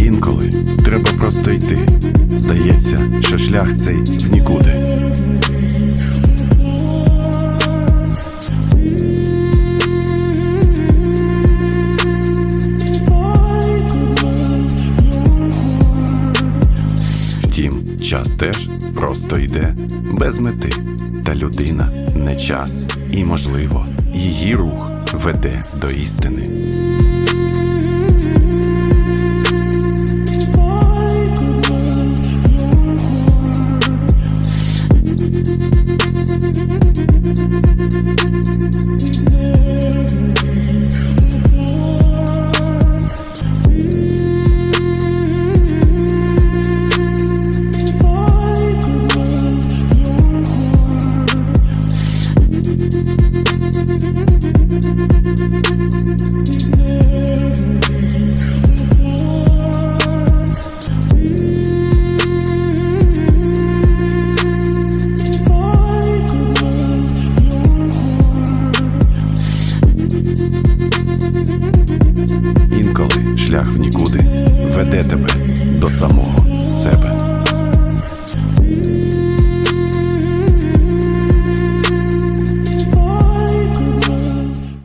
Інколи треба просто йти. Здається, що шлях цей в нікуди. Час теж просто йде без мети. Та людина не час, і, можливо, її рух веде до істини. Інколи шлях в нікуди веде тебе до самого себе.